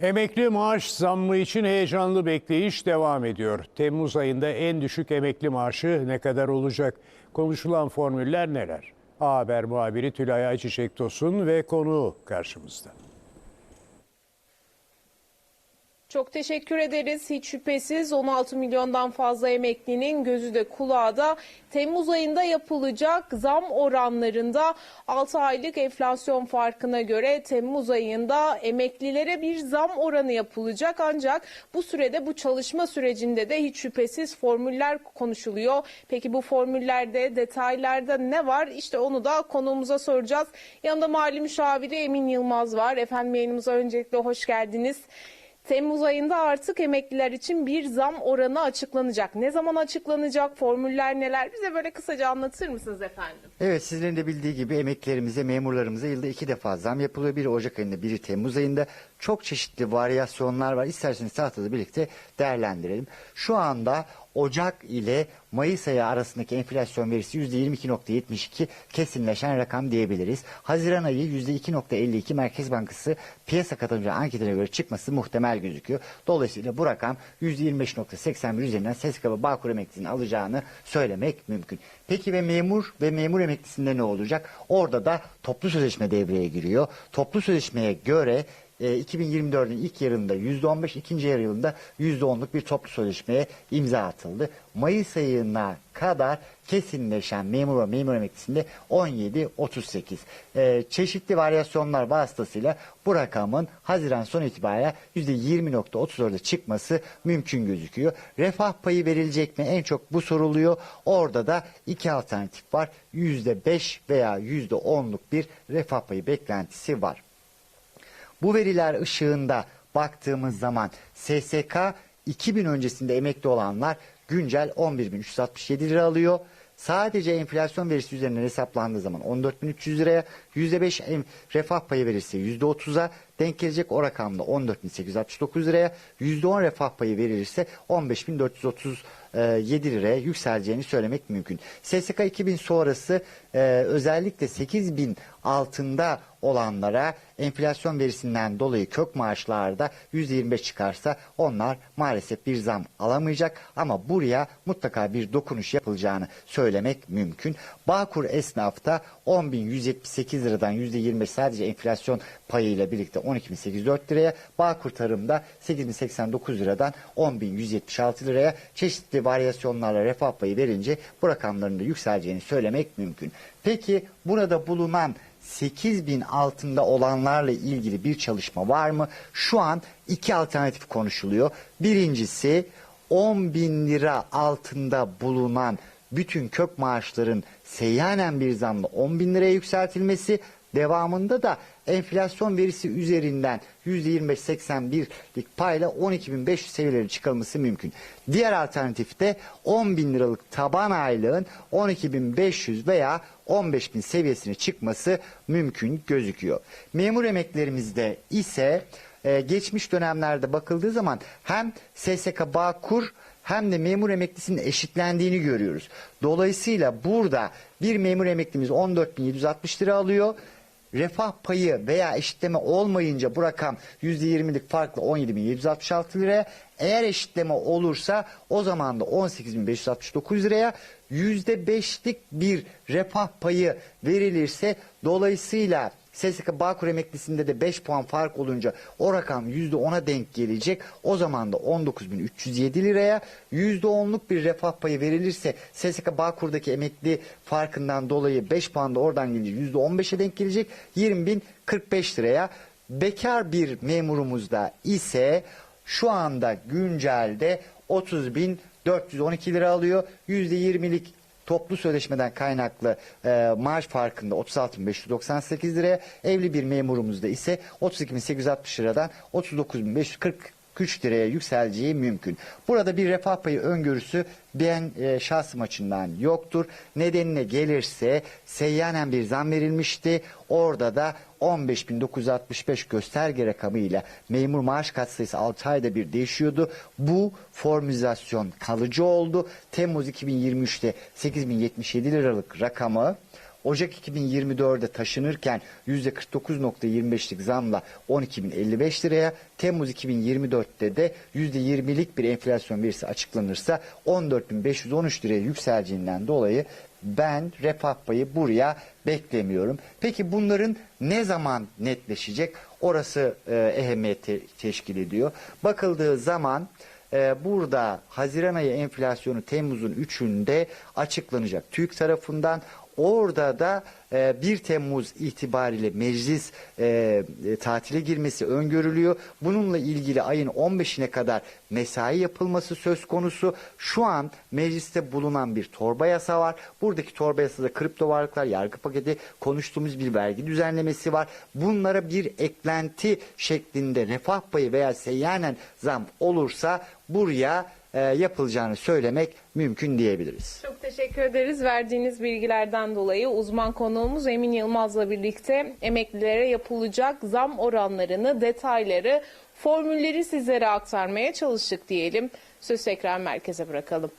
Emekli maaş zammı için heyecanlı bekleyiş devam ediyor. Temmuz ayında en düşük emekli maaşı ne kadar olacak? Konuşulan formüller neler? A Haber muhabiri Tülay Ayçiçek Tosun ve konuğu karşımızda. Çok teşekkür ederiz. Hiç şüphesiz 16 milyondan fazla emeklinin gözü de kulağı da Temmuz ayında yapılacak zam oranlarında 6 aylık enflasyon farkına göre Temmuz ayında emeklilere bir zam oranı yapılacak. Ancak bu sürede bu çalışma sürecinde de hiç şüphesiz formüller konuşuluyor. Peki bu formüllerde detaylarda ne var? İşte onu da konuğumuza soracağız. Yanında mali müşaviri Emin Yılmaz var. Efendim yayınımıza öncelikle hoş geldiniz. Temmuz ayında artık emekliler için bir zam oranı açıklanacak. Ne zaman açıklanacak? Formüller neler? Bize böyle kısaca anlatır mısınız efendim? Evet sizlerin de bildiği gibi emeklilerimize, memurlarımıza yılda iki defa zam yapılıyor. Biri Ocak ayında, biri Temmuz ayında. Çok çeşitli varyasyonlar var. İsterseniz tahtada birlikte değerlendirelim. Şu anda Ocak ile Mayıs ayı arasındaki enflasyon verisi %22.72 kesinleşen rakam diyebiliriz. Haziran ayı %2.52 Merkez Bankası piyasa katılımcı anketine göre çıkması muhtemel gözüküyor. Dolayısıyla bu rakam %25.81 üzerinden ve Bağkur emeklisinin alacağını söylemek mümkün. Peki ve memur ve memur emeklisinde ne olacak? Orada da toplu sözleşme devreye giriyor. Toplu sözleşmeye göre 2024'ün ilk yarında %15, ikinci yarı yılında %10'luk bir toplu sözleşmeye imza atıldı. Mayıs ayına kadar kesinleşen memur ve memur emeklisinde 17-38. E, çeşitli varyasyonlar vasıtasıyla bu rakamın Haziran son itibariyle %20.34'e çıkması mümkün gözüküyor. Refah payı verilecek mi? En çok bu soruluyor. Orada da iki alternatif var. %5 veya %10'luk bir refah payı beklentisi var. Bu veriler ışığında baktığımız zaman SSK 2000 öncesinde emekli olanlar güncel 11.367 lira alıyor. Sadece enflasyon verisi üzerinden hesaplandığı zaman 14.300 liraya %5 em- refah payı verirse %30'a denk gelecek o rakamda 14.869 liraya %10 refah payı verilirse 15.437 liraya yükseleceğini söylemek mümkün. SSK 2000 sonrası e, özellikle 8000 altında olanlara enflasyon verisinden dolayı kök maaşlarda %25 çıkarsa onlar maalesef bir zam alamayacak ama buraya mutlaka bir dokunuş yapılacağını söylemek mümkün. Bağkur esnafta 10.178 liradan %25 sadece enflasyon payıyla birlikte 12.804 liraya, Bağkur tarımda 8.089 liradan 10.176 liraya çeşitli varyasyonlarla refah payı verince bu rakamların da yükseleceğini söylemek mümkün. Peki burada bulunan 8 bin altında olanlarla ilgili bir çalışma var mı? Şu an iki alternatif konuşuluyor. Birincisi 10 bin lira altında bulunan bütün kök maaşların seyyanen bir zamla 10 bin liraya yükseltilmesi devamında da enflasyon verisi üzerinden %25-81'lik payla 12.500 seviyeleri çıkarılması mümkün. Diğer alternatifte 10 bin liralık taban aylığın 12.500 veya 15.000 seviyesine çıkması mümkün gözüküyor. Memur emeklerimizde ise e, geçmiş dönemlerde bakıldığı zaman hem SSK Bağkur hem de memur emeklisinin eşitlendiğini görüyoruz. Dolayısıyla burada bir memur emeklimiz 14.760 lira alıyor. Refah payı veya eşitleme olmayınca bu rakam %20'lik farklı 17.766 liraya. Eğer eşitleme olursa o zaman da 18.569 liraya %5'lik bir refah payı verilirse dolayısıyla SSK Bağkur emeklisinde de 5 puan fark olunca o rakam %10'a denk gelecek. O zaman da 19.307 liraya %10'luk bir refah payı verilirse SSK Bağkur'daki emekli farkından dolayı 5 puan da oradan gelince %15'e denk gelecek. 20.045 liraya. Bekar bir memurumuzda ise şu anda güncelde 30.412 lira alıyor. %20'lik toplu sözleşmeden kaynaklı e, maaş farkında 36.598 liraya, evli bir memurumuzda ise 32.860 liradan 39.543 liraya yükseleceği mümkün. Burada bir refah payı öngörüsü ben e, şahsım açımdan yoktur. Nedenine gelirse seyyanen bir zam verilmişti. Orada da 15.965 gösterge rakamıyla memur maaş katsayısı 6 ayda bir değişiyordu. Bu formülizasyon kalıcı oldu. Temmuz 2023'te 8.077 liralık rakamı Ocak 2024'de taşınırken %49.25'lik zamla 12.055 liraya, Temmuz 2024'te de %20'lik bir enflasyon verisi açıklanırsa 14.513 liraya yükseleceğinden dolayı ben refah payı buraya beklemiyorum. Peki bunların ne zaman netleşecek? Orası e, ehemmiyeti teşkil ediyor. Bakıldığı zaman e, burada Haziran ayı enflasyonu Temmuz'un 3'ünde açıklanacak TÜİK tarafından. Orada da e, 1 Temmuz itibariyle meclis e, e, tatile girmesi öngörülüyor. Bununla ilgili ayın 15'ine kadar mesai yapılması söz konusu. Şu an mecliste bulunan bir torba yasa var. Buradaki torba yasada kripto varlıklar, yargı paketi, konuştuğumuz bir vergi düzenlemesi var. Bunlara bir eklenti şeklinde refah payı veya seyyanen zam olursa buraya e, yapılacağını söylemek mümkün diyebiliriz. Çok teşekkür ederiz verdiğiniz bilgilerden dolayı. Uzman konuğumuz Emin Yılmaz'la birlikte emeklilere yapılacak zam oranlarını, detayları, formülleri sizlere aktarmaya çalıştık diyelim. Söz tekrar merkeze bırakalım.